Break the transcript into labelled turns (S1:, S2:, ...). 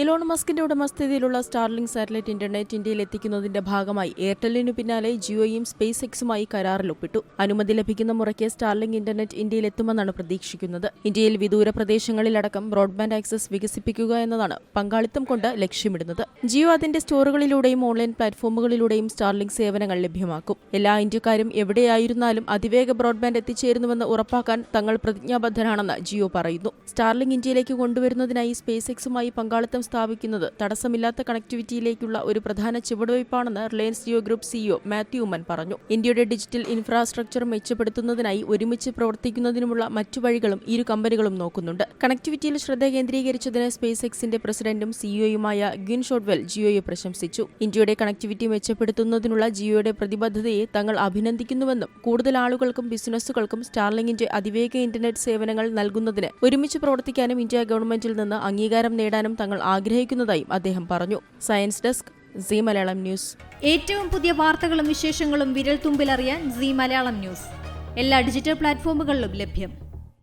S1: Elon മസ്കിന്റെ ഉടമസ്ഥതയിലുള്ള സ്റ്റാർലിംഗ് satellite internet ഇന്ത്യയിൽ എത്തിക്കുന്നതിന്റെ ഭാഗമായി എയർടെല്ലിനു പിന്നാലെ ജിയോയും സ്പേസ് എക്സുമായി കരാറിൽ ഒപ്പിട്ടു അനുമതി ലഭിക്കുന്ന മുറയ്ക്ക് സ്റ്റാർലിംഗ് ഇന്റർനെറ്റ് ഇന്ത്യയിൽ എത്തുമെന്നാണ് പ്രതീക്ഷിക്കുന്നത്. ഇന്ത്യയിൽ വിദൂര പ്രദേശങ്ങളിലടക്കം ബ്രോഡ്ബാൻഡ് ആക്സസ് വികസിപ്പിക്കുക എന്നതാണ് പങ്കാളിത്തം കൊണ്ട് ലക്ഷ്യമിടുന്നത്. ജിയോ അതിന്റെ സ്റ്റോറുകളിലൂടെയും ഓൺലൈൻ പ്ലാറ്റ്ഫോമുകളിലൂടെയും സ്റ്റാർലിംഗ് സേവനങ്ങൾ ലഭ്യമാക്കും. എല്ലാ ഇന്ത്യക്കാരും എവിടെയായിരുന്നാലും അതിവേഗ ബ്രോഡ്ബാൻഡ് എത്തിച്ചേരുന്നുവെന്ന് ഉറപ്പാക്കാൻ തങ്ങൾ പ്രതിജ്ഞാബദ്ധരാണെന്ന് ജിയോ പറയുന്നു. സ്റ്റാർലിംഗ് ഇന്ത്യയിലേക്ക് കൊണ്ടുവരുന്നതിനായി സ്പേസ് എക്സുമായി പങ്കാളിത്തം സ്ഥാപിക്കുന്നത്. തടസ്സമില്ലാത്ത കണക്ടിവിറ്റിയിലേക്കുള്ള ഒരു പ്രധാന ചുവടുവയ്പ്പാണെന്ന് റിലയൻസ് ജിയോ ഗ്രൂപ്പ് സിഇഒ മാത്യു ഉമ്മൻ പറഞ്ഞു. ഇന്ത്യയുടെ ഡിജിറ്റൽ ഇൻഫ്രാസ്ട്രക്ചർ മെച്ചപ്പെടുത്തുന്നതിനായി ഒരുമിച്ച് പ്രവർത്തിക്കുന്നതിനുമുള്ള മറ്റു വഴികളും ഇരു കമ്പനികളും നോക്കുന്നുണ്ട്. കണക്ടിവിറ്റിയിൽ ശ്രദ്ധ കേന്ദ്രീകരിച്ചതിന് സ്പേസ് എക്സിന്റെ പ്രസിഡന്റും സിഇഒയുമായ ഗിൻ ഷോട്ട്വെൽ ജിയോയെ പ്രശംസിച്ചു. ഇന്ത്യയുടെ കണക്ടിവിറ്റി മെച്ചപ്പെടുത്തുന്നതിനുള്ള ജിയോയുടെ പ്രതിബദ്ധതയെ തങ്ങൾ അഭിനന്ദിക്കുന്നുവെന്നും കൂടുതൽ ആളുകൾക്കും ബിസിനസ്സുകൾക്കും സ്റ്റാർലിംഗിന്റെ അതിവേഗ ഇന്റർനെറ്റ് സേവനങ്ങൾ നൽകുന്നതിന് ഒരുമിച്ച് പ്രവർത്തിക്കാനും ഇന്ത്യ ഗവൺമെന്റിൽ നിന്ന് അംഗീകാരം നേടാനും തങ്ങൾ ആഗ്രഹിക്കുന്നതായും അദ്ദേഹം പറഞ്ഞു. Science desk C Malayalam news.
S2: ഏറ്റവും പുതിയ വാർത്തകളും വിശേഷങ്ങളും വിരൽ തുമ്പിലറിയാൻ സി മലയാളം ന്യൂസ്. എല്ലാ ഡിജിറ്റൽ പ്ലാറ്റ്ഫോമുകളിലും ലഭ്യം.